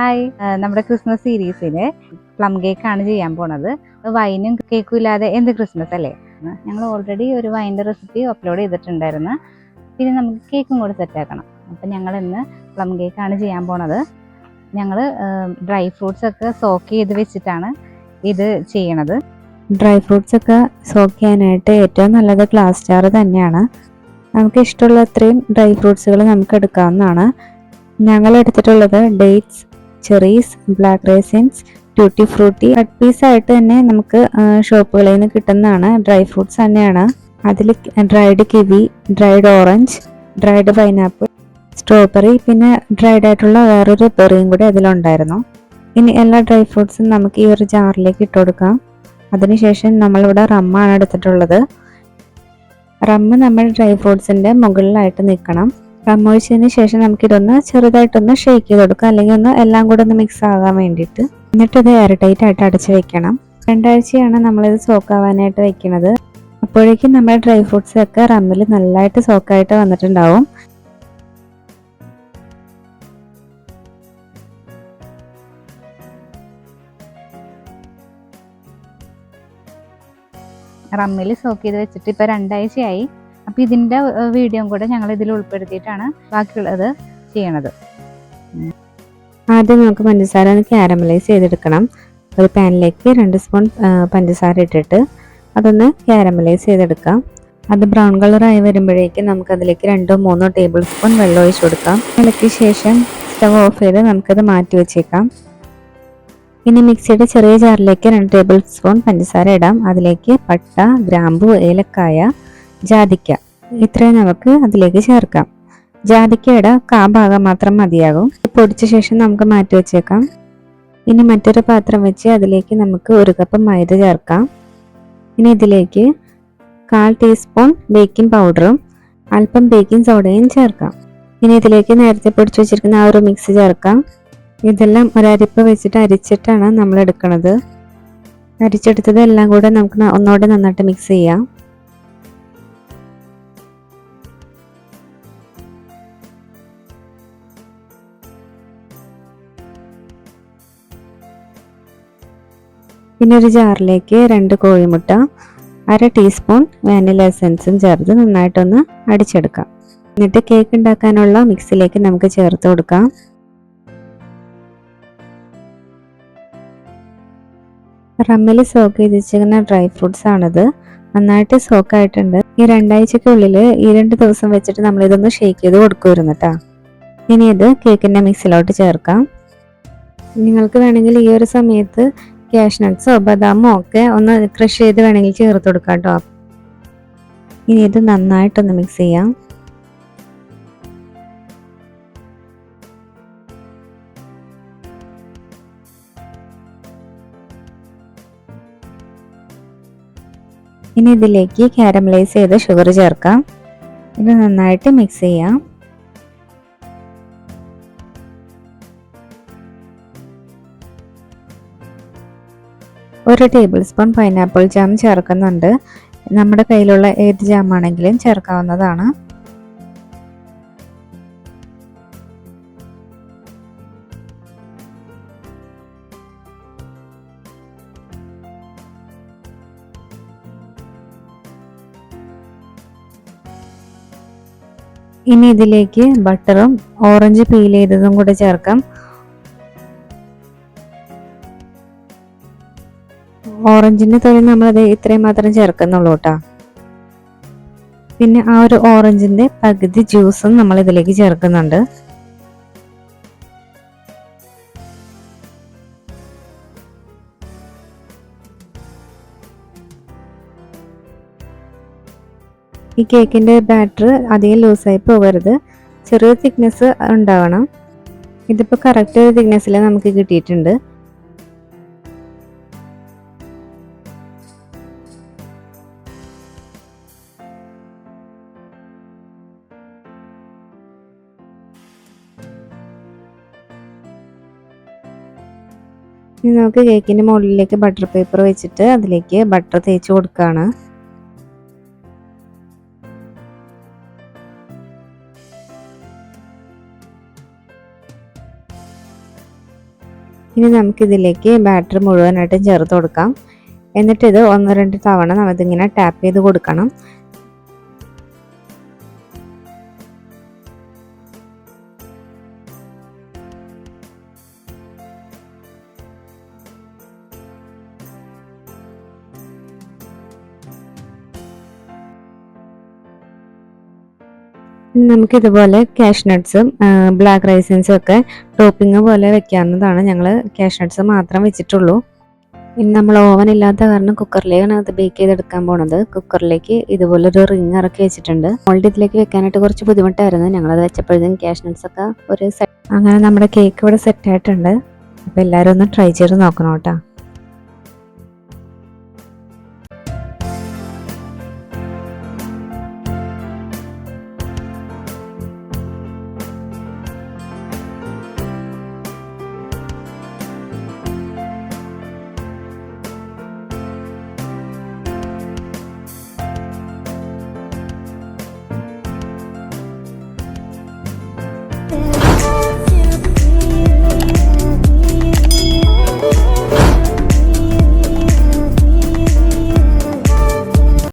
Hi. നമ്മുടെ Christmas സീരീസിൽ plum cake ആണ് ചെയ്യാൻ പോണത്. വൈനും കേക്കും ഇല്ലാതെ എന്ത് ക്രിസ്മസ് അല്ലേ? ഞങ്ങൾ ഓൾറെഡി ഒരു വൈന്റെ റെസിപ്പി അപ്ലോഡ് ചെയ്തിട്ടുണ്ടായിരുന്നു. പിന്നെ നമുക്ക് കേക്കും കൂടെ സെറ്റാക്കണം അപ്പം ഞങ്ങൾ ഇന്ന് പ്ലം കേക്ക് ആണ് ചെയ്യാൻ പോണത്. ഞങ്ങൾ ഡ്രൈ ഫ്രൂട്ട്സ് ഒക്കെ സോക്ക് ചെയ്ത് വെച്ചിട്ടാണ് ഇത് ചെയ്യണത്. ഡ്രൈ ഫ്രൂട്ട്സ് ഒക്കെ സോക്ക് ചെയ്യാനായിട്ട് ഏറ്റവും നല്ലത് ഗ്ലാസ് ജാർ തന്നെയാണ്. നമുക്ക് ഇഷ്ടമുള്ള അത്രയും ഡ്രൈ ഫ്രൂട്ട്സുകൾ നമുക്ക് എടുക്കാവുന്നതാണ്. ഞങ്ങൾ എടുത്തിട്ടുള്ളത് dates cherries black raisins tutti frutti cut piece ആയിട്ട് തന്നെ നമുക്ക് ഷോപ്പുകളിൽ നിന്ന് കിട്ടുന്നതാണ്. ഡ്രൈ ഫ്രൂട്ട്സ് തന്നെയാണ്. അതിൽ dried kiwi dried orange dried pineapple strawberry പിന്നെ ഡ്രൈഡ് ആയിട്ടുള്ള വേറൊരു ബെറിയും കൂടി അതിലുണ്ടായിരുന്നു. ഇനി എല്ലാ ഡ്രൈ ഫ്രൂട്ട്സും നമുക്ക് ഈ ഒരു ജാറിലേക്ക് ഇട്ട് കൊടുക്കാം. അതിനുശേഷം നമ്മളിവിടെ റമ്മാണ് എടുത്തിട്ടുള്ളത്. റമ്മ് നമ്മൾ ഡ്രൈ ഫ്രൂട്ട്സിന്റെ മുകളിലായിട്ട് നിൽക്കണം. റമ്മ് ഒഴിച്ചതിന് ശേഷം നമുക്കിതൊന്ന് ചെറുതായിട്ടൊന്ന് ഷേക്ക് ചെയ്ത് കൊടുക്കുക അല്ലെങ്കിൽ ഒന്ന് എല്ലാം കൂടെ ഒന്ന് മിക്സ് ആകാൻ വേണ്ടിയിട്ട്. എന്നിട്ട് ഇത് എയർ ടൈറ്റ് ആയിട്ട് അടച്ച് വെക്കണം. രണ്ടാഴ്ചയാണ് നമ്മളിത് സോക്ക് ആവാനായിട്ട് വെക്കുന്നത്. അപ്പോഴേക്കും നമ്മുടെ ഡ്രൈ ഫ്രൂട്ട്സ് ഒക്കെ റമ്മിൽ നല്ലതായിട്ട് സോക്കായിട്ട് വന്നിട്ടുണ്ടാവും. റമ്മിൽ സോക്ക് ചെയ്ത് വെച്ചിട്ട് ഇപ്പോൾ രണ്ടാഴ്ചയായി. അപ്പോൾ ഇതിന്റെ വീഡിയോയും കൂടെ ഞങ്ങൾ ഇതിൽ ഉൾപ്പെടുത്തിയിട്ടാണ് ബാക്കിയുള്ളത് ചെയ്യണത്. ആദ്യം നമുക്ക് പഞ്ചസാര ഒന്ന് ക്യാരമലൈസ് ചെയ്തെടുക്കണം. ഒരു പാനിലേക്ക് രണ്ട് സ്പൂൺ പഞ്ചസാര ഇട്ടിട്ട് അതൊന്ന് ക്യാരമലൈസ് ചെയ്തെടുക്കാം. അത് ബ്രൗൺ കളറായി വരുമ്പോഴേക്കും നമുക്ക് അതിലേക്ക് രണ്ടോ മൂന്നോ ടേബിൾ സ്പൂൺ വെള്ളം ഒഴിച്ചു കൊടുക്കാം. ഇളക്കിയ ശേഷം സ്റ്റവ് ഓഫ് ചെയ്ത് നമുക്കത് മാറ്റി വെച്ചേക്കാം. ഇനി മിക്സിയുടെ ചെറിയ ജാറിലേക്ക് രണ്ട് ടേബിൾ സ്പൂൺ പഞ്ചസാര ഇടാം. അതിലേക്ക് പട്ട ഗ്രാമ്പു ഏലക്കായ ജാതിക്ക. ഇത്രയും നമുക്ക് അതിലേക്ക് ചേർക്കാം. ജാതിക്കയുടെ കാ ഭാഗം മാത്രം മതിയാകും. പൊടിച്ച ശേഷം നമുക്ക് മാറ്റി വെച്ചേക്കാം. ഇനി മറ്റൊരു പാത്രം വെച്ച് അതിലേക്ക് നമുക്ക് ഒരു കപ്പ് മൈദ ചേർക്കാം. ഇനി ഇതിലേക്ക് കാൽ ടീസ്പൂൺ ബേക്കിംഗ് പൗഡറും അല്പം ബേക്കിംഗ് സോഡയും ചേർക്കാം. ഇനി ഇതിലേക്ക് നേരത്തെ പൊടിച്ചു വെച്ചിരിക്കുന്ന ആ ഒരു മിക്സ് ചേർക്കാം. ഇതെല്ലാം ഒരരിപ്പ് വെച്ചിട്ട് അരിച്ചിട്ടാണ് നമ്മൾ എടുക്കുന്നത് അരിച്ചെടുത്തത് എല്ലാം കൂടെ നമുക്ക് ഒന്നുകൂടെ നന്നായിട്ട് മിക്സ് ചെയ്യാം. പിന്നെ ഒരു ജാറിലേക്ക് രണ്ട് കോഴിമുട്ട അര ടീസ്പൂൺ വാനില എസൻസും ചേർത്ത് നന്നായിട്ടൊന്ന് അടിച്ചെടുക്കാം. എന്നിട്ട് കേക്ക് ഉണ്ടാക്കാനുള്ള മിക്സിലേക്ക് നമുക്ക് ചേർത്ത് കൊടുക്കാം. റമ്മിൽ സോക്ക് ചെയ്ത് വെച്ചിരിക്കുന്ന ഡ്രൈ ഫ്രൂട്ട്സ് ആണിത്. നന്നായിട്ട് സോക്ക് ആയിട്ടുണ്ട്. ഈ രണ്ടാഴ്ചക്കുള്ളിൽ ഈ രണ്ട് ദിവസം വെച്ചിട്ട് നമ്മൾ ഇതൊന്ന് ഷേക്ക് ചെയ്ത് കൊടുക്കുമായിരുന്നു കേട്ടോ ഇനി ഇത് കേക്കിന്റെ മിക്സിലോട്ട് ചേർക്കാം. നിങ്ങൾക്ക് വേണമെങ്കിൽ ഈ ഒരു സമയത്ത് ക്യാഷ്നട്ട്സോ ബദാമോ ഒക്കെ ഒന്ന് ക്രഷ് ചെയ്ത് വേണമെങ്കിൽ ചേർത്ത് കൊടുക്കാം കേട്ടോ ഇനി ഇത് നന്നായിട്ടൊന്ന് മിക്സ് ചെയ്യാം. ഇനി ഇതിലേക്ക് കാരമലൈസ് ചെയ്ത ഷുഗർ ചേർക്കാം. ഇത് നന്നായിട്ട് മിക്സ് ചെയ്യാം. ഒരു ടേബിൾ സ്പൂൺ പൈനാപ്പിൾ ജാം ചേർക്കുന്നുണ്ട്. നമ്മുടെ കയ്യിലുള്ള ഏത് ജാം ആണെങ്കിലും ചേർക്കാവുന്നതാണ്. ഇനി ഇതിലേക്ക് ബട്ടറും ഓറഞ്ച് പീൽ ചെയ്തതും കൂടെ ചേർക്കാം. ഓറഞ്ചിന്റെ തൊലി നമ്മളത് ഇത്രയും മാത്രം ചേർക്കുന്നുള്ളൂ കേട്ടോ. പിന്നെ ആ ഒരു ഓറഞ്ചിന്റെ പകുതി ജ്യൂസും നമ്മൾ ഇതിലേക്ക് ചേർക്കുന്നുണ്ട്. ഈ കേക്കിന്റെ ബാറ്റർ അധികം ലൂസായി പോകരുത്. ചെറിയ തിക്നെസ് ഉണ്ടാവണം. ഇതിപ്പോൾ കറക്റ്റ് തിക്നെസ്സിൽ നമുക്ക് കിട്ടിയിട്ടുണ്ട്. ഇനി നമുക്ക് കേക്കിന്റെ മുകളിലേക്ക് ബട്ടർ പേപ്പർ വെച്ചിട്ട് അതിലേക്ക് ബട്ടർ തേച്ച് കൊടുക്കുകയാണ് ഇനി നമുക്കിതിലേക്ക് ബാറ്റർ മുഴുവനായിട്ടും ചേർത്ത് കൊടുക്കാം. എന്നിട്ട് ഇത് ഒന്ന് രണ്ട് തവണ നമ്മളിതിങ്ങനെ ടാപ്പ് ചെയ്ത് കൊടുക്കണം. നമുക്കിതുപോലെ ക്യാഷ് നട്ട്സും ബ്ലാക്ക് റൈസിൻസും ഒക്കെ ടോപ്പിംഗ് പോലെ വെക്കാവുന്നതാണ്. ഞങ്ങൾ ക്യാഷ് നട്ട്സ് മാത്രം വെച്ചിട്ടുള്ളൂ. ഇനി നമ്മൾ ഓവൻ ഇല്ലാത്ത കാരണം കുക്കറിലേക്കാണ് അത് ബേക്ക് ചെയ്തെടുക്കാൻ പോണത്. കുക്കറിലേക്ക് ഇതുപോലെ ഒരു റിങ് ഇറക്കി വെച്ചിട്ടുണ്ട്. മോൾഡ് ഇതിലേക്ക് വെക്കാനായിട്ട് കുറച്ച് ബുദ്ധിമുട്ടായിരുന്നു. ഞങ്ങളത് വെച്ചപ്പോഴത്തേക്കും ക്യാഷ് നട്ട്സ് ഒക്കെ ഒരു സെറ്റ് അങ്ങനെ നമ്മുടെ കേക്ക് ഇവിടെ സെറ്റ് ആയിട്ടുണ്ട്. അപ്പോൾ എല്ലാവരും ഒന്ന് ട്രൈ ചെയ്ത് നോക്കണം കേട്ടോ.